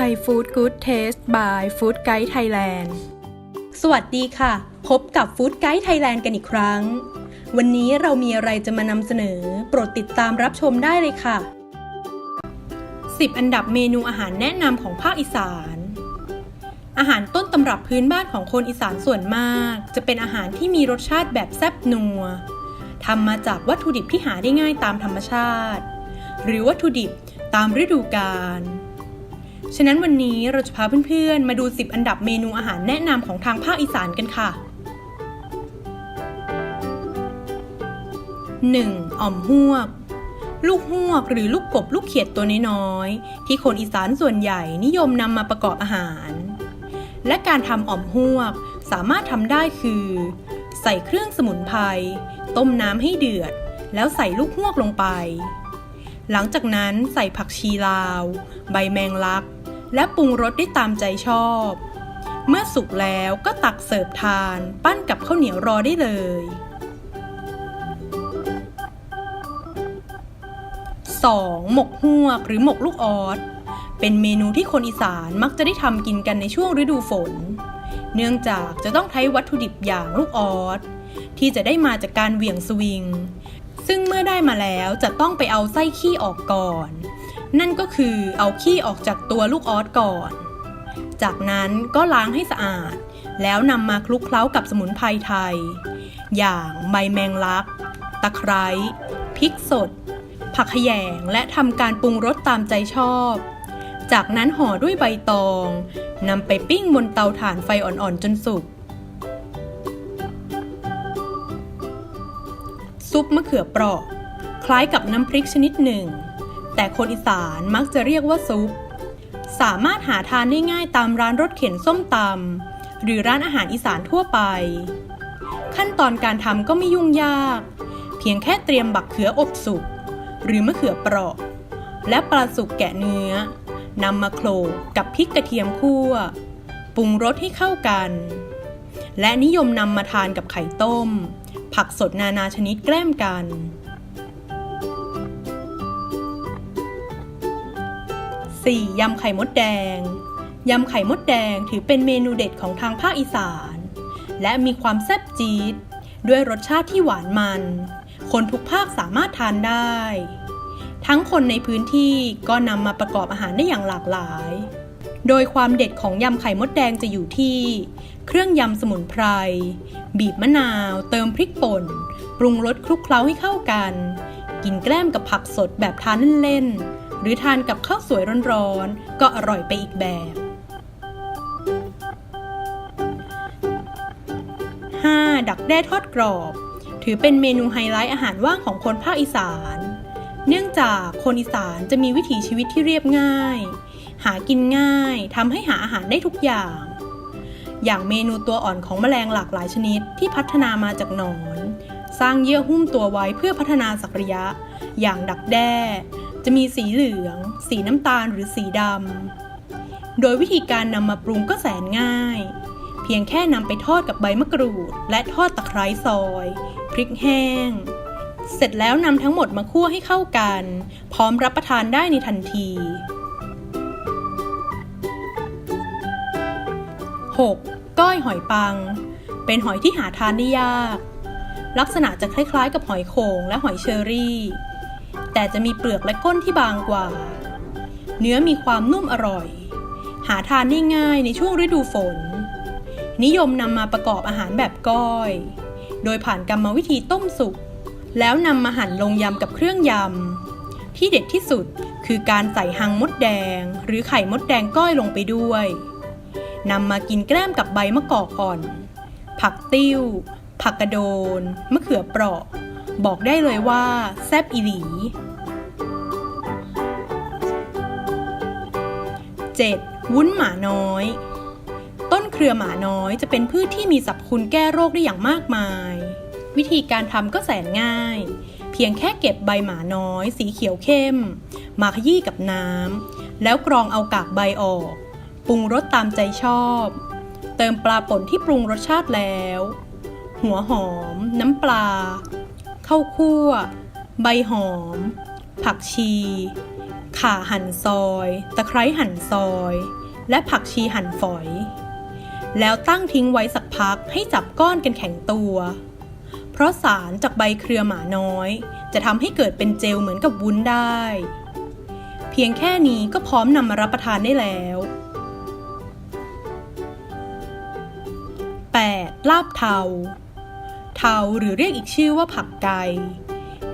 ไทยฟู้ดกู๊ดเทสบายฟู้ดไกด์ไทยแลนด์สวัสดีค่ะ พบกับฟู้ดไกด์ไทยแลนด์กันอีกครั้ง วันนี้เรามีอะไรจะมานำเสนอ โปรดติดตามรับชมได้เลยค่ะ 10 อันดับเมนูอาหารแนะนำของภาคอีสาน อาหารต้นตำรับพื้นบ้านของคนอีสานส่วนมาก จะเป็นอาหารที่มีรสชาติแบบแซ่บนัวทำมาจากวัตถุดิบที่หาได้ง่ายตามธรรมชาติ หรือวัตถุดิบตามฤดูกาล ฉะนั้นวันนี้เราจะพาเพื่อนๆ มาดู 10 อันดับเมนูอาหารแนะนำของทางภาคอีสานกันค่ะ 1. อ่อมฮวก ลูกฮวกหรือลูกกบลูกเขียดตัวน้อยๆ ที่คนอีสานส่วนใหญ่นิยมนำมาประกอบอาหาร และการทำอ่อมฮวกสามารถทำได้คือ ใส่เครื่องสมุนไพรต้มน้ำให้เดือด แล้วใส่ลูกฮวกลงไป หลังจากนั้นใส่ผักชีลาว ใบแมงลัก และปรุงรสได้ตามใจชอบ เมื่อสุกแล้วก็ตักเสิร์ฟทาน ปั้นกับข้าวเหนียวรอได้เลย 2. หมกฮวกหรือหมกลูกออสเป็นเมนูที่คนอีสานมักจะได้ทำกินกันในช่วงฤดูฝน เนื่องจากจะต้องใช้วัตถุดิบอย่างลูกออสที่จะได้มาจากการเหวี่ยงสวิง ซึ่งเมื่อได้มาแล้วจะต้องไปเอาไส้ขี้ออกก่อน นั่นก็คือเอาขี้ออกจากตัวลูกออสก่อน จากนั้นก็ล้างให้สะอาด แล้วนำมาคลุกเคล้ากับสมุนไพรไทย อย่างใบแมงลัก ตะไคร้พริกสด ผักขยงและทำการปรุงรสตามใจชอบ จากนั้นห่อด้วยใบตองนำไปปิ้งบนเตาถ่านไฟอ่อนๆจนสุกซุปมะเขือเปราะ คล้ายกับน้ำพริกชนิดหนึ่ง แต่คนอีสานมักจะเรียกว่าซุป สามารถหาทานได้ง่ายตามร้านรถเข็นส้มตำหรือร้านอาหารอีสานทั่วไป ขั้นตอนการทำก็ไม่ยุ่งยาก เพียงแค่เตรียมบักเขืออบสุก หรือมะเขือเปราะ และปลาสุกแกะเนื้อนำมาโขลกกับพริกกระเทียมคั่วปรุงรสให้เข้ากัน และนิยมนำมาทานกับไข่ต้ม ผักสดนานาชนิดแกล้มกัน 4. ยำไข่มดแดง ยำไข่มดแดงถือเป็นเมนูเด็ดของทางภาคอีสาน และมีความแซ่บจี๊ด ด้วยรสชาติที่หวานมัน คนทุกภาคสามารถทานได้ ทั้งคนในพื้นที่ก็นำมาประกอบอาหารได้อย่างหลากหลาย โดยความเด็ดของยำไข่มดแดงจะอยู่ที่ เครื่องยำสมุนไพร บีบมะนาว เติมพริกป่น ปรุงรสคลุกเคล้าให้เข้ากัน กินแกล้มกับผักสดแบบทานเล่นๆ รือทานกับข้าวสวยร้อนๆ ก็อร่อยไปอีกแบบ 5. ดักแด้ทอดกรอบ ถือเป็นเมนูไฮไลท์อาหารว่างของคนภาคอีสาน เนื่องจากคนอีสานจะมีวิถีชีวิตที่เรียบง่าย หากินง่ายทำให้หาอาหารได้ทุกอย่าง อย่างเมนูตัวอ่อนของแมลงหลากหลายชนิดที่พัฒนามาจากหนอน สร้างเยื่อหุ้มตัวไว้เพื่อพัฒนาศักยะ อย่างดักแด้ จะมีสีเหลือง สีน้ำตาลหรือสีดำ โดยวิธีการนำมาปรุงก็แสนง่าย เพียงแค่นำไปทอดกับใบมะกรูด และทอดตะไคร้ซอย พริกแห้ง เสร็จแล้วนำทั้งหมดมาคั่วให้เข้ากัน พร้อมรับประทานได้ในทันที 6. ก้อยหอยปัง เป็นหอยที่หาทานได้ยาก ลักษณะจะคล้ายๆ กับหอยโข่งและหอยเชอรี่ แต่จะมีเปลือกและก้นที่บางกว่า เนื้อมีความนุ่มอร่อย หาทานได้ง่ายในช่วงฤดูฝน นิยมนำมาประกอบอาหารแบบก้อย โดยผ่านกรรมวิธีต้มสุก แล้วนำมาหั่นลงยำกับเครื่องยำ ที่เด็ดที่สุดคือการใส่หังมดแดง หรือไข่มดแดงก้อยลงไปด้วยนำมากินแกล้มกับใบมะกอกอ่อน ผักติ้ว ผักกระโดน มะเขือเปราะ บอกได้เลยว่า แซบอีหลี 7. วุ้นหมาน้อย ต้นเครือหมาน้อยจะเป็นพืชที่มีสรรพคุณแก้โรคได้อย่างมากมาย วิธีการทำก็แสนง่าย เพียงแค่เก็บใบหมาน้อย สีเขียวเข้ม มาขยี้กับน้ำแล้วกรองเอากากใบออก ปรุงรสตามใจชอบ เติมปลาป่นที่ปรุงรสชาติแล้ว หัวหอม น้ำปลา ข้าวคั่ว ใบหอม ผักชี ข่าหั่นซอย ตะไคร้หั่นซอย และผักชีหั่นฝอย แล้วตั้งทิ้งไว้สักพักให้จับก้อนกันแข็งตัว เพราะสารจากใบเครือหมาน้อย จะทำให้เกิดเป็นเจลเหมือนกับวุ้นได้ เพียงแค่นี้ก็พร้อมนำมารับประทานได้แล้ว 8. ลาบเทา เทาหรือเรียกอีกชื่อว่าผักไก่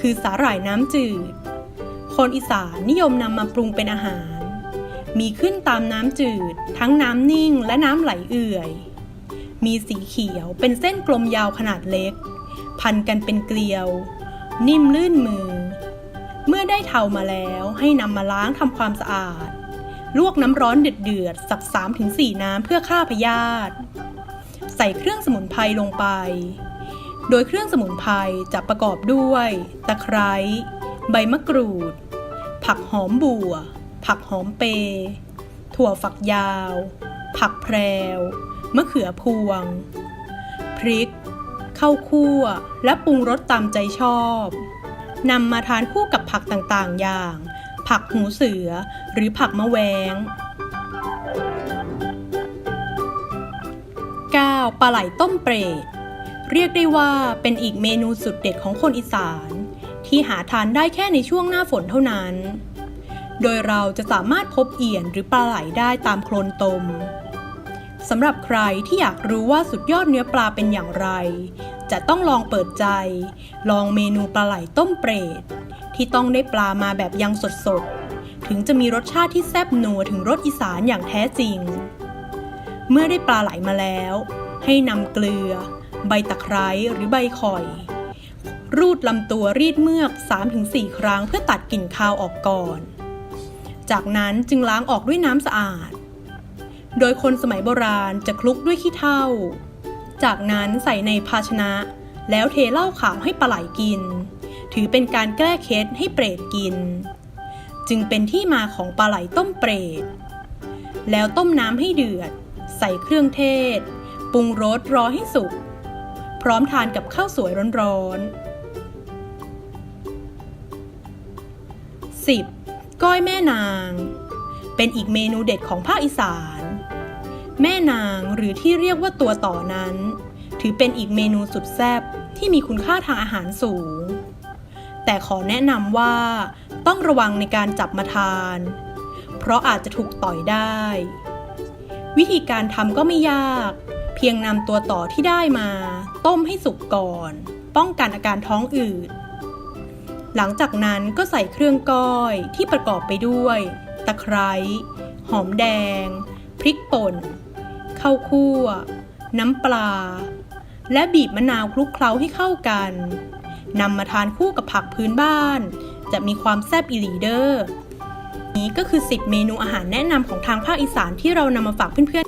คือสาหร่ายน้ำจืด คนอีสานนิยมนำมาปรุงเป็นอาหาร มีขึ้นตามน้ำจืด ทั้งน้ำนิ่งและน้ำไหลเอื่อย มีสีเขียวเป็นเส้นกลมยาวขนาดเล็ก พันกันเป็นเกลียว นิ่มลื่นมือ เมื่อได้เทามาแล้วให้นำมาล้างทำความสะอาด ลวกน้ำร้อนเดือดๆสัก3-4 น้ำเพื่อฆ่าพยาธิใส่เครื่องสมุนไพรลงไป โดยเครื่องสมุนไพรจะประกอบด้วย ตะไคร้ ใบมะกรูด ผักหอมบัว ผักหอมเปย์ถั่วฝักยาว ผักแพรว มะเขือพวง พริก ข้าวคั่ว และปรุงรสตามใจชอบ นำมาทานคู่กับผักต่างๆ อย่าง ผักหูเสือ หรือผักมะแวง 9. ปลาไหลต้มเปรต เรียกได้ว่าเป็นอีกเมนูสุดเด็ดของคนอีสาน ที่หาทานได้แค่ในช่วงหน้าฝนเท่านั้น โดยเราจะสามารถพบเอี่ยนหรือปลาไหลได้ตามโคลนตมสำหรับใครที่อยากรู้ว่าสุดยอดเนื้อปลาเป็นอย่างไร จะต้องลองเปิดใจ ลองเมนูปลาไหลต้มเปรต ที่ต้องได้ปลามาแบบยังสดๆ ถึงจะมีรสชาติที่แซ่บนัวถึงรสอีสานอย่างแท้จริง เมื่อได้ปลาไหลมาแล้ว ให้นำเกลือ ใบตะไคร้หรือใบข่อย รูดลำตัวรีดเมือก 3-4 ครั้งเพื่อตัดกลิ่นคาวออกก่อน จากนั้นจึงล้างออกด้วยน้ำสะอาด โดยคนสมัยโบราณจะคลุกด้วยขี้เถ้า จากนั้นใส่ในภาชนะ แล้วเทเหล้าขาวให้ปลาไหลกิน ถือเป็นการแก้เคล็ดให้เปรตกิน จึงเป็นที่มาของปลาไหลต้มเปรต แล้วต้มน้ำให้เดือด ใส่เครื่องเทศ ปรุงรสรอให้สุก พร้อมทานกับข้าวสวยร้อนๆ 10. ก้อยแม่นาง เป็นอีกเมนูเด็ดของภาคอีสาน แม่นางหรือที่เรียกว่าตัวต่อนั้น ถือเป็นอีกเมนูสุดแซ่บที่มีคุณค่าทางอาหารสูง แต่ขอแนะนำว่าต้องระวังในการจับมาทาน เพราะอาจจะถูกต่อยได้ วิธีการทำก็ไม่ยาก เพียงนำตัวต่อที่ได้มา ต้มให้สุกก่อน ป้องกันอาการท้องอืด หลังจากนั้นก็ใส่เครื่องก้อยที่ประกอบไปด้วย ตะไคร้ หอมแดง พริกป่น ข้าวคั่ว น้ำปลา และบีบมะนาวคลุกเคล้าให้เข้ากันนำมาทานคู่กับผักพื้นบ้าน จะมีความแซ่บอีหลีเดอร์นี้ก็คือ 10 เมนูอาหารแนะนำของทางภาคอีสานที่เรานำมาฝากเพื่อนๆ